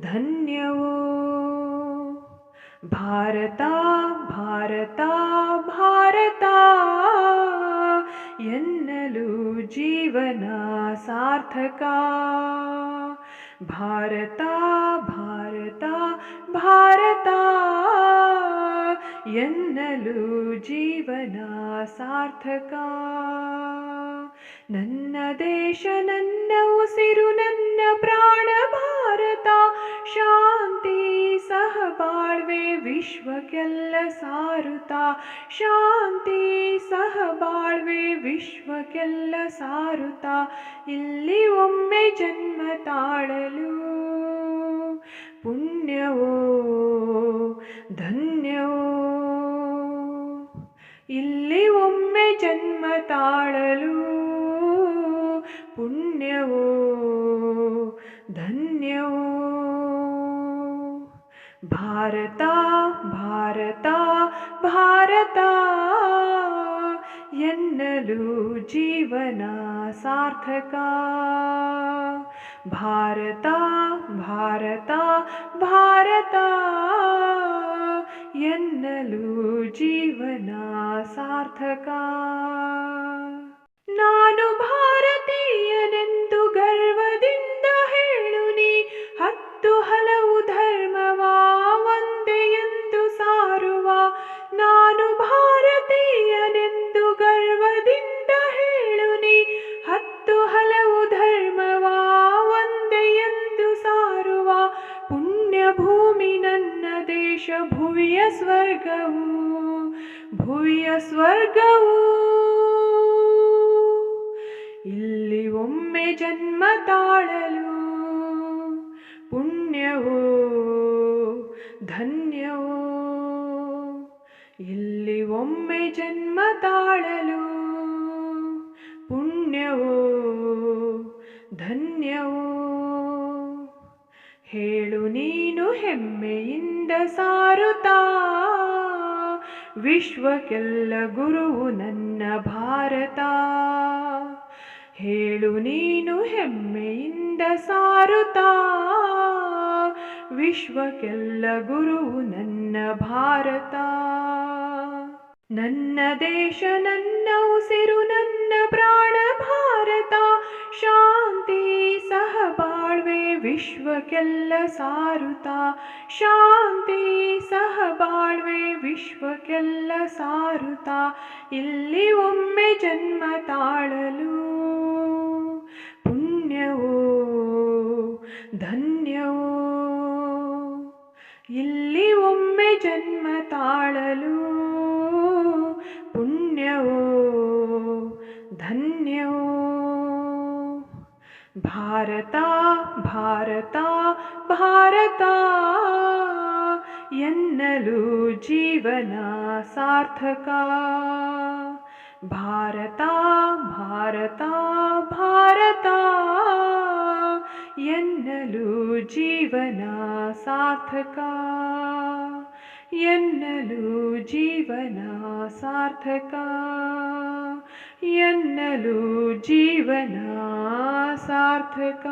ಧನ್ಯವೋ ಭಾರತ ಭಾರತ ಭಾರತ ಎನ್ನಲು ಜೀವನ ಸಾರ್ಥಕ ಭಾರತ ಭಾರತ ಭಾರತ ಎನ್ನಲು ಜೀವನ ಸಾರ್ಥಕ ನನ್ನ ದೇಶ ನನ್ನ ಉಸಿರು ನನ್ನ ಪ್ರಾಣ ಭಾರತ ಶಾಂತಿ ಸಹ ಬಾಳ್ವೆ ವಿಶ್ವಕ್ಕೆಲ್ಲ ಸಾರುತ ಶಾಂತಿ ಸಹ ಬಾಳ್ವೆ ವಿಶ್ವಕ್ಕೆಲ್ಲ ಸಾರುತ ಇಲ್ಲಿ ಒಮ್ಮೆ ಜನ್ಮ ತಾಳಲು ಪುಣ್ಯವೋ, ಧನ್ಯವೋ? ಇಲ್ಲಿ ಒಮ್ಮೆ ಜನ್ಮ ತಾಳಲು ಪುಣ್ಯವೋ? ಭಾರತ ಭಾರತ ಭಾರತ ಎನ್ನಲು ಜೀವನ ಸಾರ್ಥಕ ಭಾರತ ಭಾರತ ಭಾರತ ಎನ್ನಲು ಜೀವನ ಸಾರ್ಥಕ ನಾನು ಭಾರತೀಯನೆಂದು ಭುವಿಯ ಸ್ವರ್ಗವು ಭುವಿಯ ಸ್ವರ್ಗವು. ಇಲ್ಲಿ ಒಮ್ಮೆ ಜನ್ಮ ತಾಳಲು ಪುಣ್ಯವೋ, ಧನ್ಯವೋ. ಇಲ್ಲಿ ಒಮ್ಮೆ ಜನ್ಮ ತಾಳಲು ಪುಣ್ಯವೋ, ಧನ್ಯವೋ. ಹೇಳು ನೀನು ಹೆಮ್ಮೆಯಿಂದ ಸಾರುತ್ತಾ? ವಿಶ್ವಕ್ಕೆಲ್ಲ ಗುರುವು ನನ್ನ ಭಾರತ. ಹೇಳು ನೀನು ಹೆಮ್ಮೆಯಿಂದ ಸಾರುತ್ತಾ? ವಿಶ್ವಕ್ಕೆಲ್ಲ ಗುರುವು ನನ್ನ ಭಾರತ. ನನ್ನ ದೇಶ, ನನ್ನ ಉಸಿರು, ನನ್ನ ಪ್ರಾಣ ಭಾರತ. ವಿಶ್ವಕ್ಕೆಲ್ಲ ಸಾರುತ. ಶಾಂತಿ ಸಹ ಬಾಳ್ವೆ, ವಿಶ್ವಕ್ಕೆಲ್ಲ ಸಾರುತ. ಇಲ್ಲಿ ಒಮ್ಮೆ ಜನ್ಮ ತಾಳಲು. ಪುಣ್ಯವೋ, ಧನ್ಯವೋ. ಇಲ್ಲಿ ಒಮ್ಮೆ ಜನ್ಮ ತಾಳಲು. ಭಾರತ ಭಾರತ ಭಾರತ ಎನ್ನಲು ಜೀವನ ಸಾರ್ಥಕ ಭಾರತ ಭಾರತ ಭಾರತ ಎನ್ನಲು ಜೀವನ ಸಾರ್ಥಕ ಎನ್ನಲು ಜೀವನ ಸಾರ್ಥಕ. ಎನ್ನಲು ಜೀವನ ಸಾರ್ಥಕ.